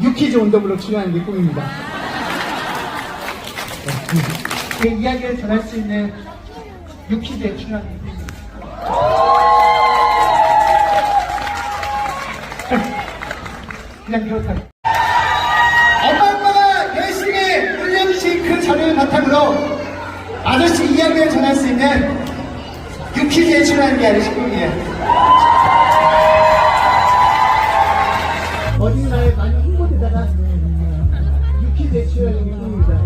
유키즈 온더블로 출연하는 게 꿈입니다. 그 이야기를 전할 수 있는 유키즈에 출연하는 게 꿈입니다. 그냥 그렇다. 엄마 아빠가 열심히 훈련주신 그 자료를 바탕으로 아저씨 이야기를 전할 수 있는 유키즈에 출연하는 게 아저씨 꿈이에요. 출연하는 게 꿈입니다.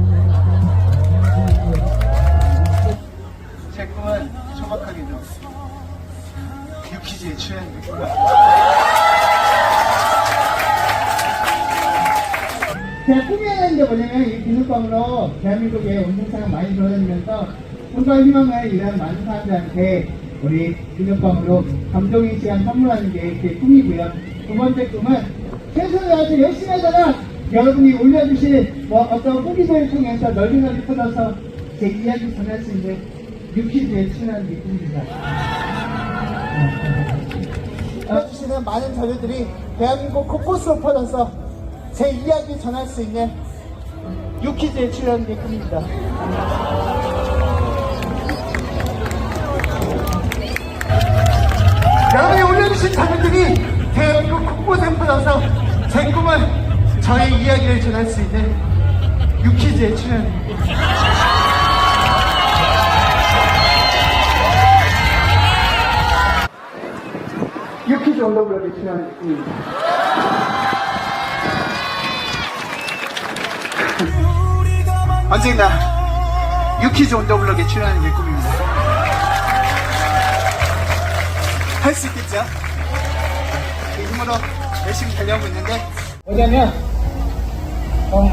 제 꿈은 출연하는 게 꿈입니다. 제가 꿈이라는 게 뭐냐면 이 비눗방으로 대한민국에 운동장을 많이 돌아다니면서 꿈과 희망을 이런 많은 사람들한테 우리 비눗방으로 감동의 시간 선물하는 게 제 꿈이고요. 두 번째 꿈은 최선을 다해서 열심히 하다가 여러분이 올려주신 뭐 어떤 후기들을 통해서 널리 널리 퍼져서 제 이야기 전할 수 있는 출연하는 게 꿈입니다. 주시는 많은 자료들이 대한민국 곳곳으로 퍼져서 제 이야기 전할 수 있는 출연하는 게 꿈입니다. 여러분이 올려주신 자료들이 대한민국 곳곳에 퍼져서 제 꿈은 저의 이야기를 전할 수 있는 꿈입니다. 유퀴즈 언더블럭에 출연하는 게 꿈입니다. 언젠가 유키즈 온더블럭에 출연하는 게 꿈입니다. 할 수 있겠죠? 그 힘으로 열심히 달려오고 있는데 뭐냐면 어,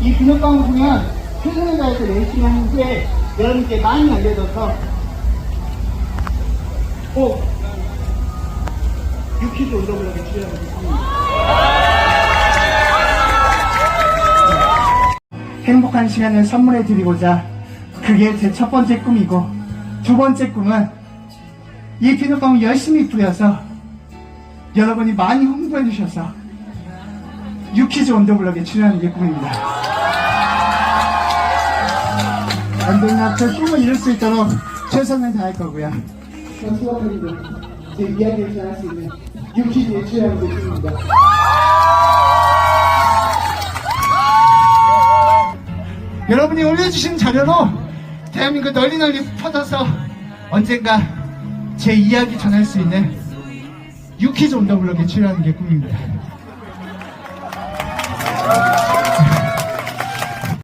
이 비눗방울 보면 최선을 다해서 열심히 한 후에 여러분께 많이 알려져서 꼭 유키즈 온더블럭에 출연하는 게 꿈입니다. 행복한 시간을 선물해 드리고자 그게 제 첫 번째 꿈이고 두 번째 꿈은 이 비눗방울 열심히 뿌려서 여러분이 많이 홍보해 주셔서 유키즈 온더블럭에 출연하는 게 꿈입니다. 언젠가 그 꿈을 이룰 수 있도록 최선을 다할 거고요. 저 수업들도 제 이야기를 전할 수 있는 유키즈에 출연하는 게 꿈입니다. 여러분이 올려주신 자료로 대한민국 널리 널리 퍼져서 언젠가 제 이야기 전할 수 있는 유키즈 온더블럭에 출연하는 게 꿈입니다. Thank you.